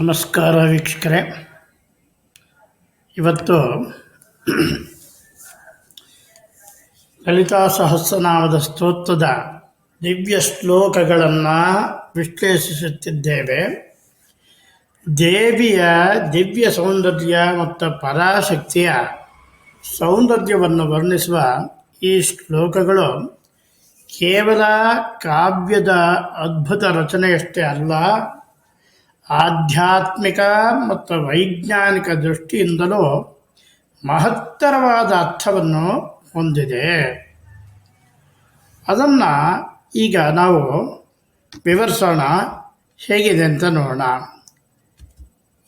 ನಮಸ್ಕಾರ ವೀಕ್ಷಕರೇ. ಇವತ್ತು ಲಲಿತಾ ಸಹಸ್ರನಾಮದ ಸ್ತೋತ್ರದ ದಿವ್ಯ ಶ್ಲೋಕಗಳನ್ನು ವಿಶ್ಲೇಷಿಸುತ್ತಿದ್ದೇವೆ. ದೇವಿಯ ದಿವ್ಯ ಸೌಂದರ್ಯ ಮತ್ತು ಪರಾಶಕ್ತಿಯ ಸೌಂದರ್ಯವನ್ನು ವರ್ಣಿಸುವ ಈ ಶ್ಲೋಕಗಳು ಕೇವಲ ಕಾವ್ಯದ ಅದ್ಭುತ ರಚನೆಯಷ್ಟೇ ಅಲ್ಲ ಆಧ್ಯಾತ್ಮಿಕ ಮತ್ತು ವೈಜ್ಞಾನಿಕ ದೃಷ್ಟಿಯಿಂದಲೂ ಮಹತ್ತರವಾದ ಅರ್ಥವನ್ನು ಹೊಂದಿದೆ. ಅದನ್ನು ಈಗ ನಾವು ವಿವರಿಸೋಣ. ಹೇಗಿದೆ ಅಂತ ನೋಡೋಣ.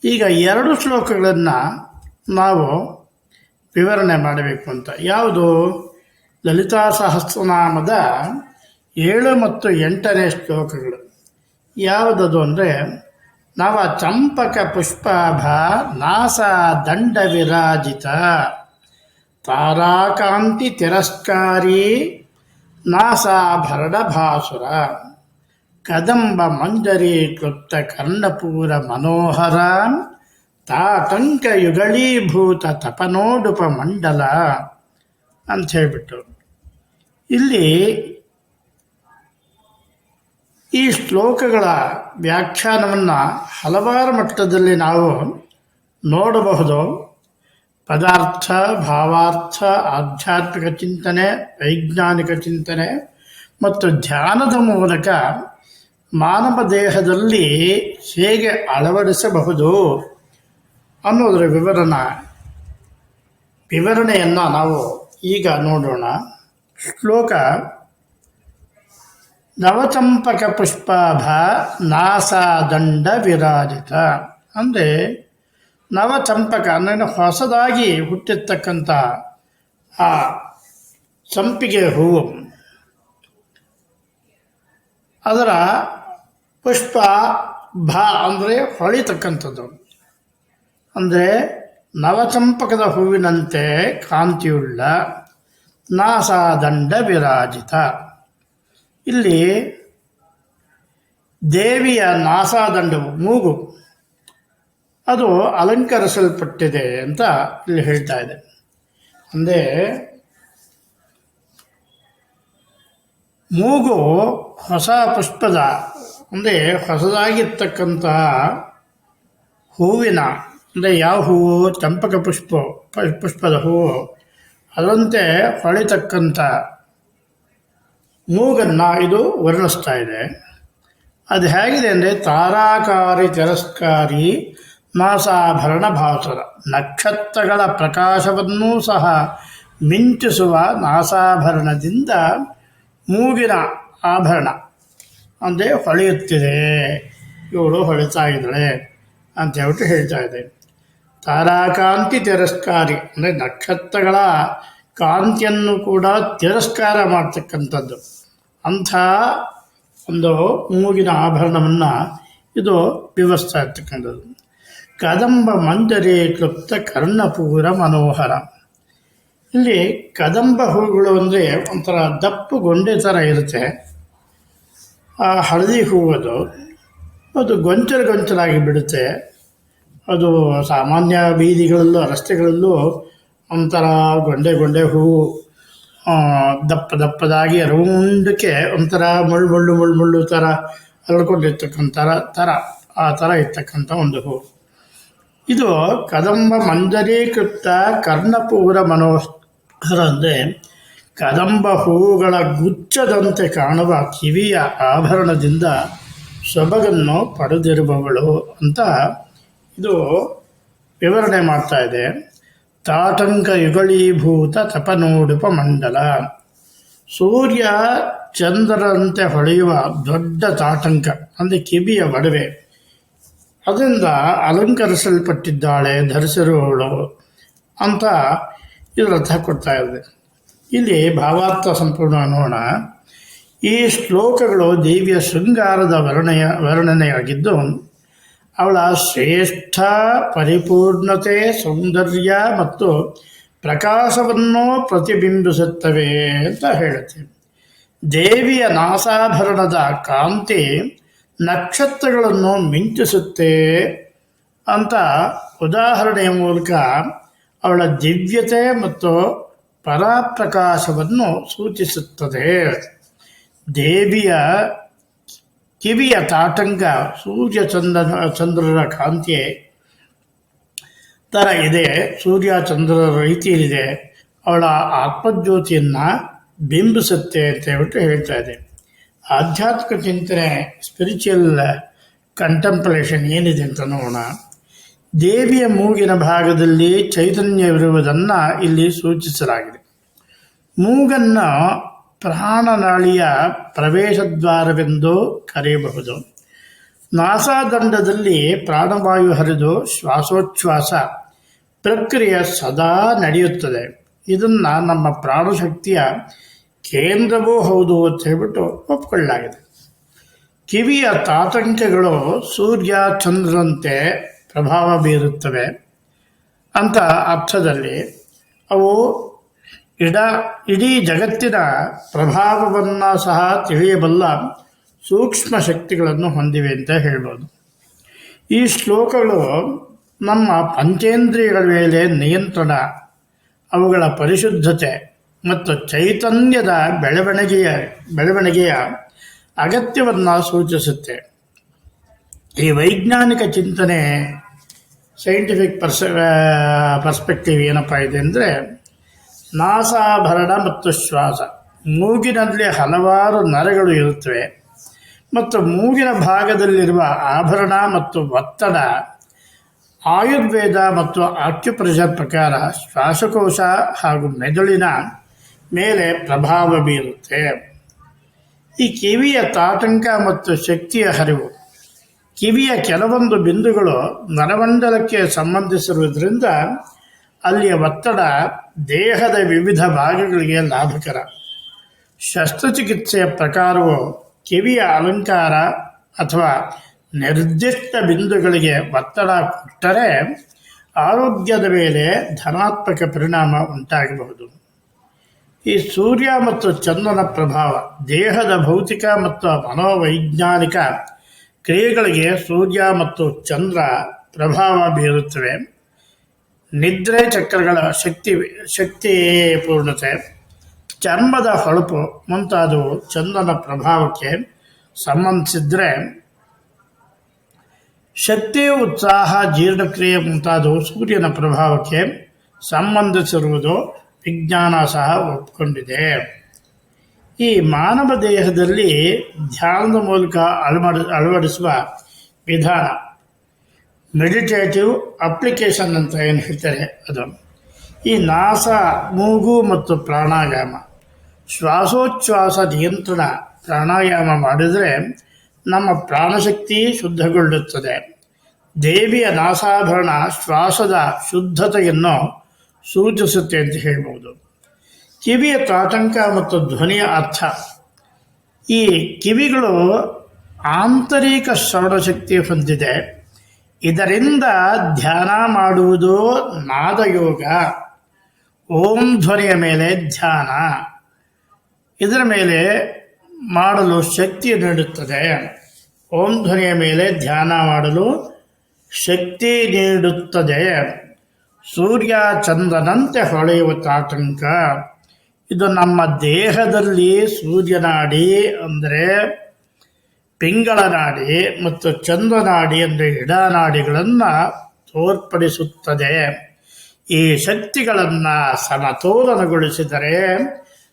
ಈಗ ಎರಡು ಶ್ಲೋಕಗಳನ್ನು ನಾವು ವಿವರಣೆ ಮಾಡಬೇಕು ಅಂತ. ಯಾವುದು? ಲಲಿತಾ ಸಹಸ್ರನಾಮದ ಏಳು ಮತ್ತು ಎಂಟನೇ ಶ್ಲೋಕಗಳು. ಯಾವುದದು ಅಂದರೆ ನವ ಚಂಪಕ ಪುಷ್ಪಾಭ ನಾಸ ದಂಡ ವಿರಾಜಿತ ತಾರಾಕಾಂತಿ ತಿರಸ್ಕಾರಿ ನಾಸಾಭರಣ ಭಾಸುರ ಕದಂಬ ಮಂಜರಿ ಕ್ಲುಪ್ತ ಕರ್ಣಪೂರ ಮನೋಹರ ತಾಟಂಕ ಯುಗಳೀಭೂತ ತಪನೋಡುಪ ಮಂಡಲ ಅಂತ ಹೇಳಿಬಿಟ್ಟು ಇಲ್ಲಿ ಈ ಶ್ಲೋಕಗಳ ವ್ಯಾಖ್ಯಾನವನ್ನು ಹಲವಾರು ಮಟ್ಟದಲ್ಲಿ ನಾವು ನೋಡಬಹುದು. ಪದಾರ್ಥ, ಭಾವಾರ್ಥ, ಆಧ್ಯಾತ್ಮಿಕ ಚಿಂತನೆ, ವೈಜ್ಞಾನಿಕ ಚಿಂತನೆ ಮತ್ತು ಧ್ಯಾನದ ಮೂಲಕ ಮಾನವ ದೇಹದಲ್ಲಿ ಹೇಗೆ ಅಳವಡಿಸಬಹುದು ಅನ್ನೋದರ ವಿವರಣ, ವಿವರಣೆಯನ್ನು ನಾವು ಈಗ ನೋಡೋಣ. ಶ್ಲೋಕ ನವಚಂಪಕ ಪುಷ್ಪಾಭ ನಾಸಾದಂಡ ವಿರಾಜಿತ. ಅಂದರೆ ನವಚಂಪಕ ಅಂದರೆ ಹೊಸದಾಗಿ ಹುಟ್ಟಿರ್ತಕ್ಕಂಥ ಆ ಸಂಪಿಗೆ ಹೂವು. ಅದರ ಪುಷ್ಪ ಭ ಅಂದರೆ ಹೊಳಿತಕ್ಕಂಥದ್ದು. ಅಂದರೆ ನವಚಂಪಕದ ಹೂವಿನಂತೆ ಕಾಂತಿಯುಳ್ಳ ನಾಸಾದಂಡ ವಿರಾಜಿತ. ಇಲ್ಲಿ ದೇವಿಯ ನಾಸಾದಂಡವು ಮೂಗು. ಅದು ಅಲಂಕರಿಸಲ್ಪಟ್ಟಿದೆ ಅಂತ ಇಲ್ಲಿ ಹೇಳ್ತಾ ಇದೆ. ಅಂದರೆ ಮೂಗು ಹೊಸ ಪುಷ್ಪದ, ಅಂದರೆ ಹೊಸದಾಗಿರ್ತಕ್ಕಂತಹ ಹೂವಿನ, ಅಂದರೆ ಯಾವ ಹೂವು ಚಂಪಕ ಪುಷ್ಪ ಪುಷ್ಪದ ಹೂವು ಅದರಂತೆ ಹೊಳಿತಕ್ಕಂಥ ಮೂಗನ್ನು ಇದು ವರ್ಣಿಸ್ತಾ ಇದೆ. ಅದು ಹೇಗಿದೆ ಅಂದರೆ ತಾರಾಕಾರಿ ತಿರಸ್ಕಾರಿ ನಾಸಾಭರಣ ಭಾಸುರ ನಕ್ಷತ್ರಗಳ ಪ್ರಕಾಶವನ್ನೂ ಸಹ ಮಿಂಚಿಸುವ ನಾಸಾಭರಣದಿಂದ ಮೂಗಿನ ಆಭರಣ ಅಂದರೆ ಹೊಳೆಯುತ್ತಿದೆ. ಇವಳು ಹೊಳಿತಾ ಇದ್ದಾಳೆ ಅಂತ ಹೇಳ್ಬಿಟ್ಟು ಹೇಳ್ತಾ ಇದೆ. ತಾರಾಕಾಂತಿ ತಿರಸ್ಕಾರಿ ಅಂದರೆ ನಕ್ಷತ್ರಗಳ ಕಾಂತಿಯನ್ನು ಕೂಡ ತಿರಸ್ಕಾರ ಮಾಡ್ತಕ್ಕಂಥದ್ದು. ಅಂಥ ಒಂದು ಮೂಗಿನ ಆಭರಣವನ್ನು ಇದು ವಿವರಿಸ್ತಾ ಇರ್ತಕ್ಕಂಥದ್ದು ಕದಂಬ ಮಂಜರಿ ಕ್ಲುಪ್ತ ಕರ್ಣಪೂರ ಮನೋಹರ. ಇಲ್ಲಿ ಕದಂಬ ಹೂಗಳು ಅಂದರೆ ಒಂಥರ ದಪ್ಪು ಗೊಂಡೆ ಥರ ಇರುತ್ತೆ. ಆ ಹಳದಿ ಹೂವದು ಅದು. ಗೊಂಚಲು ಗೊಂಚಲಾಗಿ ಬಿಡುತ್ತೆ. ಅದು ಸಾಮಾನ್ಯ ಬೀದಿಗಳಲ್ಲೂ ರಸ್ತೆಗಳಲ್ಲೂ ಒಂಥರ ಗೊಂಡೆ ಗೊಂಡೆ ಹೂವು ದಪ್ಪ ದಪ್ಪದಾಗಿ ರೌಂಡಕ್ಕೆ ಒಂಥರ ಮುಳ್ಳು ಮುಳ್ಳು ಮುಳ್ಳು ಮುಳ್ಳು ಥರ ಹರಡ್ಕೊಂಡಿರ್ತಕ್ಕಂಥ ಥರ ಆ ಥರ ಇರ್ತಕ್ಕಂಥ ಒಂದು ಹೂವು ಇದು ಕದಂಬ ಮಂಜರೀಕೃತ ಕರ್ಣಪೂರ ಮನೋಹರ ಅಂದರೆ ಕದಂಬ ಹೂಗಳ ಗುಚ್ಛದಂತೆ ಕಾಣುವ ಕಿವಿಯ ಆಭರಣದಿಂದ ಸೊಬಗನ್ನು ಪಡೆದಿರುವವಳು ಅಂತ ಇದು ವಿವರಣೆ ಮಾಡ್ತಾ ಇದೆ. ತಾಟಂಕ ಯುಗಳೀಭೂತ ತಪನೋಡುಪ ಮಂಡಲ. ಸೂರ್ಯ ಚಂದ್ರರಂತೆ ಹೊಳೆಯುವ ದೊಡ್ಡ ತಾಟಂಕ ಅಂದರೆ ಕಿವಿಯ ಒಡವೆ. ಅದರಿಂದ ಅಲಂಕರಿಸಲ್ಪಟ್ಟಿದ್ದಾಳೆ ಧರಿಸಿರುವವಳು ಅಂತ ಇದರ ಅರ್ಥ ಕೊಡ್ತಾ ಇದೆ ಇಲ್ಲಿ ಭಾವಾರ್ಥ ಸಂಪೂರ್ಣ ನೋಡೋಣ. ಈ ಶ್ಲೋಕಗಳು ದೇವಿಯ ಶೃಂಗಾರದ ವರ್ಣೆಯ ವರ್ಣನೆಯಾಗಿದ್ದು ಅವಳ ಶ್ರೇಷ್ಠ ಪರಿಪೂರ್ಣತೆ, ಸೌಂದರ್ಯ ಮತ್ತು ಪ್ರಕಾಶವನ್ನು ಪ್ರತಿಬಿಂಬಿಸುತ್ತವೆ ಅಂತ ಹೇಳುತ್ತೆ. ದೇವಿಯ ನಾಸಾಭರಣದ ಕಾಂತಿ ನಕ್ಷತ್ರಗಳನ್ನು ಮಿಂಚಿಸುತ್ತೆ ಅಂತ ಉದಾಹರಣೆಯ ಮೂಲಕ ಅವಳ ದಿವ್ಯತೆ ಮತ್ತು ಪರಾಪ್ರಕಾಶವನ್ನು ಸೂಚಿಸುತ್ತದೆ. ದೇವಿಯ ಕಿವಿಯ ತಾಟಂಕ ಸೂರ್ಯ ಚಂದ್ರನ ಚಂದ್ರರ ಕಾಂತಿ ಥರ ಇದೆ. ಸೂರ್ಯ ಚಂದ್ರರ ರೀತಿಯಲ್ಲಿದೆ ಅವಳ ಆತ್ಮಜ್ಯೋತಿಯನ್ನು ಬಿಂಬಿಸುತ್ತೆ ಅಂತ ಹೇಳ್ಬಿಟ್ಟು ಹೇಳ್ತಾ ಇದೆ. ಆಧ್ಯಾತ್ಮಿಕ ಚಿಂತನೆ ಸ್ಪಿರಿಚುವಲ್ ಕಂಟಂಪ್ಲೇಷನ್ ಏನಿದೆ ಅಂತ ನೋಡೋಣ. ದೇವಿಯ ಮೂಗಿನ ಭಾಗದಲ್ಲಿ ಚೈತನ್ಯವಿರುವುದನ್ನು ಇಲ್ಲಿ ಸೂಚಿಸಲಾಗಿದೆ. ಮೂಗನ್ನು ಪ್ರಾಣನಾಳಿಯ ಪ್ರವೇಶದ್ವಾರವೆಂದು ಕರೆಯಬಹುದು. ನಾಸಾದಂಡದಲ್ಲಿ ಪ್ರಾಣವಾಯು ಹರಿದು ಶ್ವಾಸೋಚ್ಛ್ವಾಸ ಪ್ರಕ್ರಿಯೆ ಸದಾ ನಡೆಯುತ್ತದೆ. ಇದನ್ನು ನಮ್ಮ ಪ್ರಾಣಶಕ್ತಿಯ ಕೇಂದ್ರವೂ ಹೌದು ಅಂತ ಹೇಳ್ಬಿಟ್ಟು ಒಪ್ಕೊಳ್ಳಲಾಗಿದೆ. ಕಿವಿಯ ತಾತಂಕಗಳು ಸೂರ್ಯ ಚಂದ್ರನಂತೆ ಪ್ರಭಾವ ಬೀರುತ್ತವೆ ಅಂತ ಅರ್ಥದಲ್ಲಿ ಅವು ಇಡ ಇಡೀ ಜಗತ್ತಿನ ಪ್ರಭಾವವನ್ನು ಸಹ ತಿಳಿಯಬಲ್ಲ ಸೂಕ್ಷ್ಮ ಶಕ್ತಿಗಳನ್ನು ಹೊಂದಿವೆ ಅಂತ ಹೇಳ್ಬೋದು. ಈ ಶ್ಲೋಕಗಳು ನಮ್ಮ ಪಂಚೇಂದ್ರಿಯಗಳ ಮೇಲೆ ನಿಯಂತ್ರಣ, ಅವುಗಳ ಪರಿಶುದ್ಧತೆ ಮತ್ತು ಚೈತನ್ಯದ ಬೆಳವಣಿಗೆಯ ಬೆಳವಣಿಗೆಯ ಅಗತ್ಯವನ್ನು ಸೂಚಿಸುತ್ತೆ. ಈ ವೈಜ್ಞಾನಿಕ ಚಿಂತನೆ ಸೈಂಟಿಫಿಕ್ ಪರ್ಸ್ ಪರ್ಸ್ಪೆಕ್ಟಿವ್ ಏನಪ್ಪ ಇದೆ ಅಂದರೆ ನಾಸಾಭರಣ ಮತ್ತು ಶ್ವಾಸ. ಮೂಗಿನಲ್ಲಿ ಹಲವಾರು ನರಗಳು ಇರುತ್ತವೆ. ಮತ್ತು ಮೂಗಿನ ಭಾಗದಲ್ಲಿರುವ ಆಭರಣ ಮತ್ತು ಒತ್ತಡ, ಆಯುರ್ವೇದ ಮತ್ತು ಆಕ್ಯುಪ್ರೆಷರ್ ಪ್ರಕಾರ ಶ್ವಾಸಕೋಶ ಹಾಗೂ ಮೆದುಳಿನ ಮೇಲೆ ಪ್ರಭಾವ ಬೀರುತ್ತೆ. ಈ ಕಿವಿಯ ತಾಟಂಕ ಮತ್ತು ಶಕ್ತಿಯ ಹರಿವು, ಕಿವಿಯ ಕೆಲವೊಂದು ಬಿಂದುಗಳು ನರಮಂಡಲಕ್ಕೆ ಸಂಬಂಧಿಸಿರುವುದರಿಂದ ಅಲ್ಲಿಯ ಒತ್ತಡ ದೇಹದ ವಿವಿಧ ಭಾಗಗಳಿಗೆ ಲಾಭಕರ. ಶಸ್ತ್ರಚಿಕಿತ್ಸೆಯ ಪ್ರಕಾರವು ಕಿವಿಯ ಅಲಂಕಾರ ಅಥವಾ ನಿರ್ದಿಷ್ಟ ಬಿಂದುಗಳಿಗೆ ಒತ್ತಡ ಕೊಟ್ಟರೆ ಆರೋಗ್ಯದ ಮೇಲೆ ಧನಾತ್ಮಕ ಪರಿಣಾಮ ಉಂಟಾಗಬಹುದು. ಈ ಸೂರ್ಯ ಮತ್ತು ಚಂದ್ರನ ಪ್ರಭಾವ ದೇಹದ ಭೌತಿಕ ಮತ್ತು ಮನೋವೈಜ್ಞಾನಿಕ ಕ್ರಿಯೆಗಳಿಗೆ ಸೂರ್ಯ ಮತ್ತು ಚಂದ್ರ ಪ್ರಭಾವ ಬೀರುತ್ತವೆ. ನಿದ್ರೆ ಚಕ್ರಗಳ ಶಕ್ತಿ ಶಕ್ತಿ ಪೂರ್ಣತೆ ಚರ್ಮದ ಹೊಳಪು ಮುಂತಾದವು ಚಂದನ ಪ್ರಭಾವಕ್ಕೆ ಸಂಬಂಧಿಸಿದ್ರೆ ಶಕ್ತಿ ಉತ್ಸಾಹ, ಜೀರ್ಣಕ್ರಿಯೆ ಮುಂತಾದವು ಸೂರ್ಯನ ಪ್ರಭಾವಕ್ಕೆ ಸಂಬಂಧಿಸಿರುವುದು ವಿಜ್ಞಾನ ಸಹ ಒಪ್ಪಿಕೊಂಡಿದೆ. ಈ ಮಾನವ ದೇಹದಲ್ಲಿ ಧ್ಯಾನದ ಮೂಲಕ ಅಳವಡಿ, ಅಳವಡಿಸುವ ವಿಧಾನ ಮೆಡಿಟೇಟಿವ್ ಅಪ್ಲಿಕೇಶನ್ ಅಂತ ಏನು ಹೇಳ್ತಾರೆ ಅದು? ಈ ನಾಸ, ಮೂಗು ಮತ್ತು ಪ್ರಾಣಾಯಾಮ. ಶ್ವಾಸೋಚ್ಛ್ವಾಸ ನಿಯಂತ್ರಣ ಪ್ರಾಣಾಯಾಮ ಮಾಡಿದರೆ ನಮ್ಮ ಪ್ರಾಣಶಕ್ತಿ ಶುದ್ಧಗೊಳ್ಳುತ್ತದೆ. ದೇವಿಯ ನಾಸಾಭರಣ ಶ್ವಾಸದ ಶುದ್ಧತೆಯನ್ನು ಸೂಚಿಸುತ್ತೆ ಅಂತ ಹೇಳ್ಬೋದು. ಕಿವಿಯ ತಾತಂಕ ಮತ್ತು ಧ್ವನಿಯ ಅರ್ಥ. ಈ ಕಿವಿಗಳು ಆಂತರಿಕ ಶ್ರವಣಶಕ್ತಿ ಹೊಂದಿದೆ. ಇದರಿಂದ ಧ್ಯಾನ ಮಾಡುವುದು ನಾದಯೋಗ. ಓಂ ಧ್ವನಿಯ ಮೇಲೆ ಧ್ಯಾನ. ಇದರ ಮೇಲೆ ಮಾಡಲು ಶಕ್ತಿ ನೀಡುತ್ತದೆ. ಓಂ ಧ್ವನಿಯ ಮೇಲೆ ಧ್ಯಾನ ಮಾಡಲು ಶಕ್ತಿ ನೀಡುತ್ತದೆ. ಸೂರ್ಯ ಚಂದ್ರನಂತೆ ಹೊಳೆಯುವ ತಾತಂಕ ಇದು ನಮ್ಮ ದೇಹದಲ್ಲಿ ಸೂರ್ಯನಾಡಿ ಅಂದರೆ ಪಿಂಗಳ ನಾಡಿ ಮತ್ತು ಚಂದ್ರನಾಡಿ ಎಂದು ಇಡನಾಡಿಗಳನ್ನು ತೋರ್ಪಡಿಸುತ್ತದೆ. ಈ ಶಕ್ತಿಗಳನ್ನು ಸಮತೋಲನಗೊಳಿಸಿದರೆ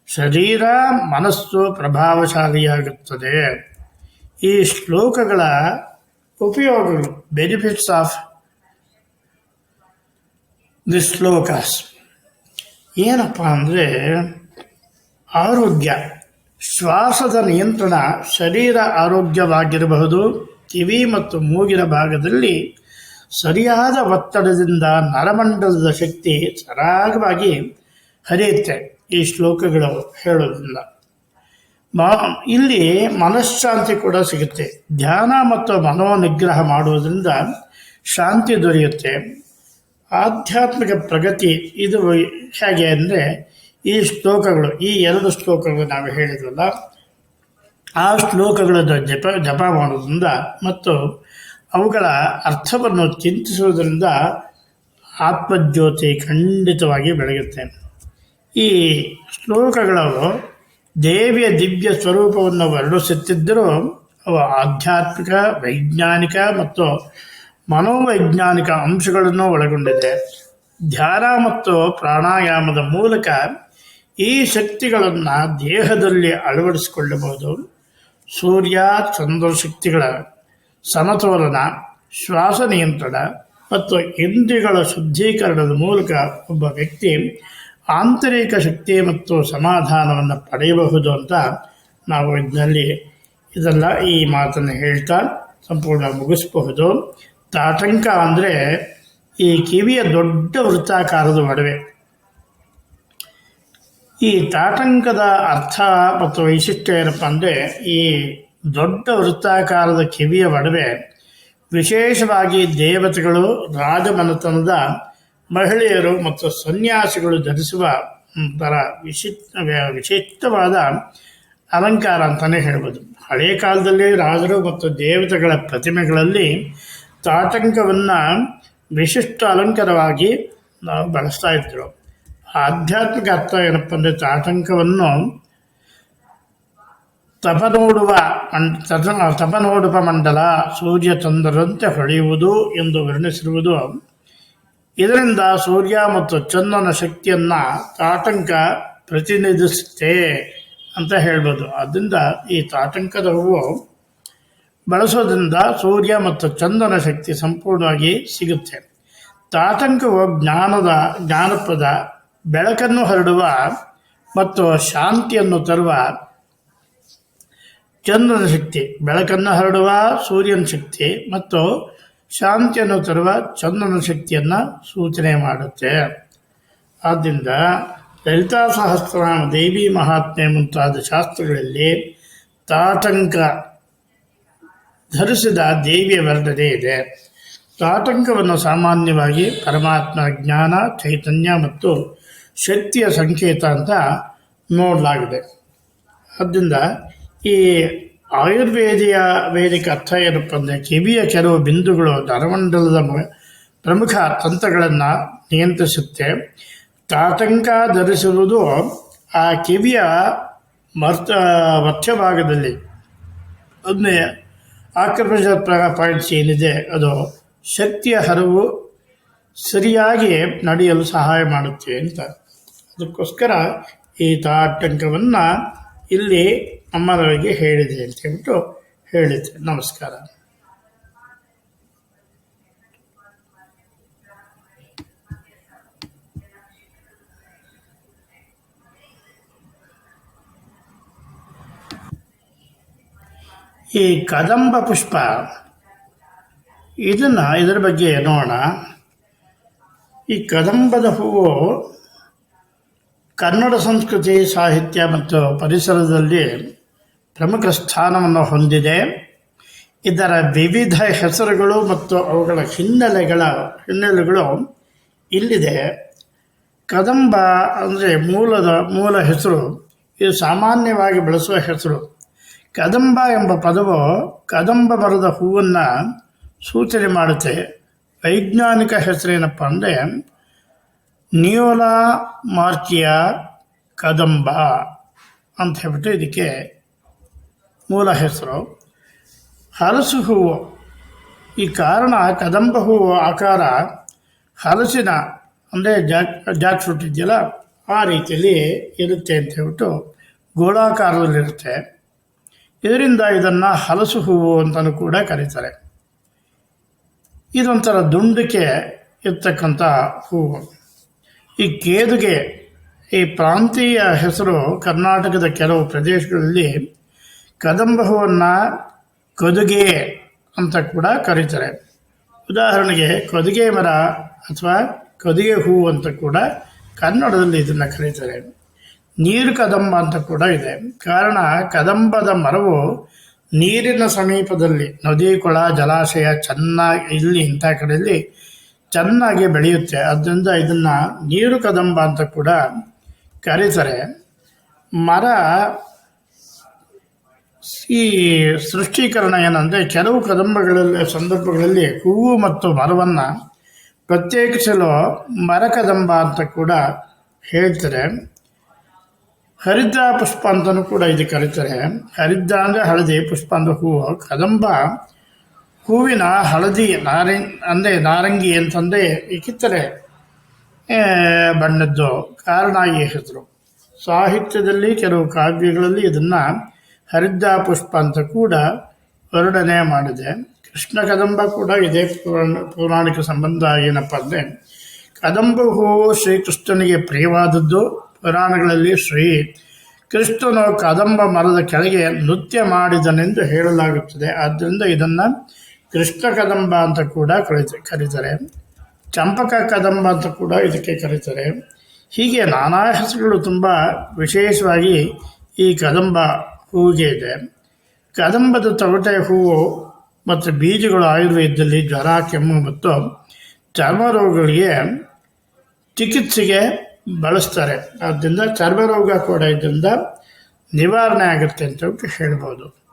ಶರೀರ ಮನಸ್ಸು ಪ್ರಭಾವಶಾಲಿಯಾಗುತ್ತದೆ. ಈ ಶ್ಲೋಕಗಳ ಉಪಯೋಗಗಳು ಬೆನಿಫಿಟ್ಸ್ ಆಫ್ ದಿ ಶ್ಲೋಕಾಸ್. ಏನಪ್ಪ ಅಂದರೆ ಆರೋಗ್ಯ. ಶ್ವಾಸದ ನಿಯಂತ್ರಣ ಶರೀರ ಆರೋಗ್ಯವಾಗಿರಬಹುದು. ಕಿವಿ ಮತ್ತು ಮೂಗಿನ ಭಾಗದಲ್ಲಿ ಸರಿಯಾದ ಒತ್ತಡದಿಂದ ನರಮಂಡಲದ ಶಕ್ತಿ ಸರಾಗವಾಗಿ ಹರಿಯುತ್ತೆ. ಈ ಶ್ಲೋಕಗಳು ಹೇಳೋದ್ರಿಂದ. ಇಲ್ಲಿ ಮನಃಶಾಂತಿ ಕೂಡ ಸಿಗುತ್ತೆ. ಧ್ಯಾನ ಮತ್ತು ಮನೋನಿಗ್ರಹ ಮಾಡುವುದರಿಂದ ಶಾಂತಿ ದೊರೆಯುತ್ತೆ. ಆಧ್ಯಾತ್ಮಿಕ ಪ್ರಗತಿ ಇದು ಹೇಗೆ ಅಂದರೆ ಈ ಶ್ಲೋಕಗಳು, ಈ ಎರಡು ಶ್ಲೋಕಗಳು ನಾವು ಹೇಳಿದ್ವಲ್ಲ, ಆ ಶ್ಲೋಕಗಳ ಜಪ ಜಪ ಮಾಡೋದ್ರಿಂದ ಮತ್ತು ಅವುಗಳ ಅರ್ಥವನ್ನು ಚಿಂತಿಸುವುದರಿಂದ ಆತ್ಮಜ್ಯೋತಿ ಖಂಡಿತವಾಗಿ ಬೆಳೆಯುತ್ತೆ. ಈ ಶ್ಲೋಕಗಳು ದೇವಿಯ ದಿವ್ಯ ಸ್ವರೂಪವನ್ನು ವರ್ಣಿಸುತ್ತಿದ್ದರೂ ಅವು ಆಧ್ಯಾತ್ಮಿಕ, ವೈಜ್ಞಾನಿಕ ಮತ್ತು ಮನೋವೈಜ್ಞಾನಿಕ ಅಂಶಗಳನ್ನು ಒಳಗೊಂಡಿದೆ. ಧ್ಯಾನ ಮತ್ತು ಪ್ರಾಣಾಯಾಮದ ಮೂಲಕ ಈ ಶಕ್ತಿಗಳನ್ನು ದೇಹದಲ್ಲಿ ಅಳವಡಿಸಿಕೊಳ್ಳಬಹುದು. ಸೂರ್ಯ, ಚಂದ್ರ ಶಕ್ತಿಗಳ ಸಮತೋಲನ, ಶ್ವಾಸ ನಿಯಂತ್ರಣ ಮತ್ತು ಇಂದ್ರಿಯಗಳ ಶುದ್ಧೀಕರಣದ ಮೂಲಕ ಒಬ್ಬ ವ್ಯಕ್ತಿ ಆಂತರಿಕ ಶಕ್ತಿ ಮತ್ತು ಸಮಾಧಾನವನ್ನು ಪಡೆಯಬಹುದು ಅಂತ ನಾವು ಇದರಲ್ಲಿ ಇದೆಲ್ಲ ಈ ಮಾತನ್ನು ಹೇಳ್ತಾ ಸಂಪೂರ್ಣ ಮುಗಿಸಬಹುದು. ತಾಟಂಕ ಅಂದರೆ ಈ ಕಿವಿಯ ದೊಡ್ಡ ವೃತ್ತಾಕಾರದ ಒಡವೆ ಈ ತಾಟಂಕದ ಅರ್ಥ ಮತ್ತು ವೈಶಿಷ್ಟ್ಯ ಏನಪ್ಪ ಅಂದರೆ ಈ ದೊಡ್ಡ ವೃತ್ತಾಕಾರದ ಕಿವಿಯ ಒಡವೆ ವಿಶೇಷವಾಗಿ ದೇವತೆಗಳು ರಾಜಮನೆತನದ ಮಹಿಳೆಯರು ಮತ್ತು ಸನ್ಯಾಸಿಗಳು ಧರಿಸುವ ಒಂಥರ ವಿಶಿಷ್ಟ ವಿಶಿಷ್ಟವಾದ ಅಲಂಕಾರ ಅಂತಲೇ ಹೇಳ್ಬೋದು. ಹಳೆಯ ಕಾಲದಲ್ಲಿ ರಾಜರು ಮತ್ತು ದೇವತೆಗಳ ಪ್ರತಿಮೆಗಳಲ್ಲಿ ತಾಟಂಕವನ್ನು ವಿಶಿಷ್ಟ ಅಲಂಕಾರವಾಗಿ ನಾವು ಬಳಸ್ತಾ ಇದ್ರು ಆಧ್ಯಾತ್ಮಿಕ ಅರ್ಥ ಏನಪ್ಪ ಅಂದರೆ ಆತಂಕವನ್ನು ತಪ ನೋಡುವ ತಪ ನೋಡುವ ಮಂಡಲ ಸೂರ್ಯ ಚಂದ್ರರಂತೆ ಹೊಳೆಯುವುದು ಎಂದು ವರ್ಣಿಸಿರುವುದು. ಇದರಿಂದ ಸೂರ್ಯ ಮತ್ತು ಚಂದ್ರನ ಶಕ್ತಿಯನ್ನು ತಾಟಂಕ ಪ್ರತಿನಿಧಿಸುತ್ತೆ ಅಂತ ಹೇಳ್ಬೋದು. ಅದರಿಂದ ಈ ತಾಟಂಕದ ಹೂವು ಬಳಸೋದ್ರಿಂದ ಸೂರ್ಯ ಮತ್ತು ಚಂದ್ರನ ಶಕ್ತಿ ಸಂಪೂರ್ಣವಾಗಿ ಸಿಗುತ್ತೆ. ತಾಟಂಕವು ಜ್ಞಾನದ ಜ್ಞಾನಪ್ರದ ಬೆಳಕನ್ನು ಹರಡುವ ಮತ್ತು ಶಾಂತಿಯನ್ನು ತರುವ ಚಂದ್ರನ ಶಕ್ತಿ. ಬೆಳಕನ್ನು ಹರಡುವ ಸೂರ್ಯನ ಶಕ್ತಿ ಮತ್ತು ಶಾಂತಿಯನ್ನು ತರುವ ಚಂದ್ರನ ಶಕ್ತಿಯನ್ನು ಸೂಚನೆ ಮಾಡುತ್ತೆ. ಆದ್ದರಿಂದ ಲಲಿತಾ ಸಹಸ್ರನಾಮ ದೇವಿ ಮಹಾತ್ಮೆ ಮುಂತಾದ ಶಾಸ್ತ್ರಗಳಲ್ಲಿ ತಾಟಂಕ ಧರಿಸಿದ ದೇವಿಯ ವರ್ಣನೆ ಇದೆ. ತಾಟಂಕವನ್ನು ಸಾಮಾನ್ಯವಾಗಿ ಪರಮಾತ್ಮ ಜ್ಞಾನ, ಚೈತನ್ಯ ಮತ್ತು ಶಕ್ತಿಯ ಸಂಕೇತ ಅಂತ ನೋಡಲಾಗಿದೆ. ಆದ್ದರಿಂದ ಈ ಆಯುರ್ವೇದಿಯ ವೇದಿಕ ಅರ್ಥ ಏನಪ್ಪ ಅಂದರೆ ಕಿವಿಯ ಕೆಲವು ಬಿಂದುಗಳು ನರಮಂಡಲದ ಪ್ರಮುಖ ತಂತ್ರಗಳನ್ನು ನಿಯಂತ್ರಿಸುತ್ತೆ. ತಾತಂಕ ಧರಿಸುವುದು ಆ ಕಿವಿಯ ಮರ್ತ ಭಾಗದಲ್ಲಿ ಅದನ್ನೇ ಆಕ್ಯುಪೇಷನ್ ಪಾಯಿಂಟ್ಸ್ ಏನಿದೆ, ಅದು ಶಕ್ತಿಯ ಹರವು ಸರಿಯಾಗಿ ನಡೆಯಲು ಸಹಾಯ ಮಾಡುತ್ತೆ ಅಂತ. ಅದಕ್ಕೋಸ್ಕರ ಈ ತಾಟಂಕವನ್ನು ಇಲ್ಲಿ ಅಮ್ಮನವರಿಗೆ ಹೇಳಿದೆ ಅಂತ ಹೇಳ್ಬಿಟ್ಟು ಹೇಳಿದೆ ನಮಸ್ಕಾರ. ಈ ಕದಂಬ ಪುಷ್ಪ, ಇದನ್ನು ಇದರ ಬಗ್ಗೆ ನೋಡೋಣ. ಈ ಕದಂಬದ ಹೂವು ಕನ್ನಡ ಸಂಸ್ಕೃತಿ ಸಾಹಿತ್ಯ ಮತ್ತು ಪರಿಸರದಲ್ಲಿ ಪ್ರಮುಖ ಸ್ಥಾನವನ್ನು ಹೊಂದಿದೆ. ಇದರ ವಿವಿಧ ಹೆಸರುಗಳು ಮತ್ತು ಅವುಗಳ ಹಿನ್ನೆಲೆಗಳ ಹಿನ್ನೆಲೆಗಳು ಇಲ್ಲಿದೆ. ಕದಂಬ ಅಂದರೆ ಮೂಲದ ಮೂಲ ಹೆಸರು, ಇದು ಸಾಮಾನ್ಯವಾಗಿ ಬಳಸುವ ಹೆಸರು. ಕದಂಬ ಎಂಬ ಪದವು ಕದಂಬ ಮರದ ಹೂವನ್ನು ಸೂಚನೆ ಮಾಡುತ್ತೆ. ವೈಜ್ಞಾನಿಕ ಹೆಸರೇನಪ್ಪ ಅಂದರೆ ನಿಯೋಲಾ ಮಾರ್ಚಿಯ ಕದಂಬ ಅಂತ ಹೇಳ್ಬಿಟ್ಟು ಇದಕ್ಕೆ ಮೂಲ ಹೆಸರು. ಹಲಸು ಹೂವು. ಈ ಕಾರಣ ಕದಂಬ ಹೂವು ಆಕಾರ ಹಲಸಿನ, ಅಂದರೆ ಜಾಕ್ ಜಾಕ್ ಫ್ರೂಟ್ ಇದೆಯಲ್ಲ, ಆ ರೀತಿಯಲ್ಲಿ ಇರುತ್ತೆ ಅಂತ ಹೇಳ್ಬಿಟ್ಟು ಗೋಳಾಕಾರದಲ್ಲಿರುತ್ತೆ. ಇದರಿಂದ ಇದನ್ನು ಹಲಸು ಹೂವು ಅಂತಲೂ ಕೂಡ ಕರೀತಾರೆ. ಇದೊಂಥರ ದುಂಡಿಕೆ ಇರ್ತಕ್ಕಂಥ ಹೂವು. ಈ ಕೇದುಗೆ ಈ ಪ್ರಾಂತೀಯ ಹೆಸರು ಕರ್ನಾಟಕದ ಕೆಲವು ಪ್ರದೇಶಗಳಲ್ಲಿ ಕದಂಬ ಹೂವನ್ನು ಕದುಗೆ ಅಂತ ಕೂಡ ಕರೀತಾರೆ. ಉದಾಹರಣೆಗೆ ಕದುಗೆ ಮರ ಅಥವಾ ಕದುಗೆ ಹೂವು ಅಂತ ಕೂಡ ಕನ್ನಡದಲ್ಲಿ ಇದನ್ನು ಕರೀತಾರೆ. ನೀರು ಕದಂಬ ಅಂತ ಕೂಡ ಇದೆ. ಕಾರಣ ಕದಂಬದ ಮರವು ನೀರಿನ ಸಮೀಪದಲ್ಲಿ ನದಿ, ಕೊಳ, ಜಲಾಶಯ ಚೆನ್ನಾಗಿ ಇಲ್ಲಿ ಇಂಥ ಕಡೆಯಲ್ಲಿ ಚೆನ್ನಾಗಿ ಬೆಳೆಯುತ್ತೆ, ಅದರಿಂದ ಇದನ್ನು ನೀರು ಕದಂಬ ಅಂತ ಕೂಡ ಕರೀತಾರೆ. ಮರ ಈ ಸೃಷ್ಟೀಕರಣ ಏನಂದರೆ ಕೆಲವು ಕದಂಬಗಳಲ್ಲಿ, ಸಂದರ್ಭಗಳಲ್ಲಿ ಹೂವು ಮತ್ತು ಮರವನ್ನು ಪ್ರತ್ಯೇಕಿಸಲು ಮರ ಕದಂಬ ಅಂತ ಕೂಡ ಹೇಳ್ತಾರೆ. ಹರಿದ್ರ ಪುಷ್ಪ ಅಂತಲೂ ಕೂಡ ಇದು ಕರೀತಾರೆ. ಹರಿದ್ರ ಅಂದರೆ ಹಳದಿ, ಪುಷ್ಪ ಅಂದರೆ ಹೂವು. ಕದಂಬ ಹೂವಿನ ಹಳದಿ, ನಾರಿ, ಅಂದರೆ ನಾರಂಗಿ ಅಂತಂದರೆ ಈ ಕಿತ್ತಳೆ ಬಣ್ಣದ್ದು ಕಾರಣ ಈ ಹೆಸರು. ಸಾಹಿತ್ಯದಲ್ಲಿ ಕೆಲವು ಕಾವ್ಯಗಳಲ್ಲಿ ಇದನ್ನು ಹರಿದ ಪುಷ್ಪ ಅಂತ ಕೂಡ ವರ್ಣನೆ ಮಾಡಿದೆ. ಕೃಷ್ಣ ಕದಂಬ ಕೂಡ ಇದೇ ಪುರಾಣ, ಪೌರಾಣಿಕ ಸಂಬಂಧ ಏನಪ್ಪ ಅಂದರೆ, ಕದಂಬ ಹೂವು ಶ್ರೀಕೃಷ್ಣನಿಗೆ ಪ್ರಿಯವಾದದ್ದು. ಪುರಾಣಗಳಲ್ಲಿ ಶ್ರೀ ಕೃಷ್ಣನು ಕದಂಬ ಮರದ ಕೆಳಗೆ ನೃತ್ಯ ಮಾಡಿದನೆಂದು ಹೇಳಲಾಗುತ್ತದೆ. ಆದ್ದರಿಂದ ಇದನ್ನು ಕೃಷ್ಣ ಕದಂಬ ಅಂತ ಕೂಡ ಕರಿತಾರೆ ಕರೀತಾರೆ. ಚಂಪಕ ಕದಂಬ ಅಂತ ಕೂಡ ಇದಕ್ಕೆ ಕರೀತಾರೆ. ಹೀಗೆ ನಾನಾ ಹೆಸರುಗಳು ತುಂಬ ವಿಶೇಷವಾಗಿ ಈ ಕದಂಬ ಹೂವಿಗೆ ಇದೆ. ಕದಂಬದ ತೊಗಟೆ ಹೂವು ಮತ್ತು ಬೀಜಗಳು ಆಯುರ್ವೇದದಲ್ಲಿ ಜ್ವರ, ಕೆಮ್ಮು ಮತ್ತು ಚರ್ಮ ರೋಗಗಳಿಗೆ ಚಿಕಿತ್ಸೆಗೆ ಬಳಸ್ತಾರೆ. ಆದ್ದರಿಂದ ಚರ್ಮ ರೋಗ ಕೂಡ ಇದರಿಂದ ನಿವಾರಣೆ ಆಗುತ್ತೆ ಅಂತ ಹೇಳ್ಬೋದು.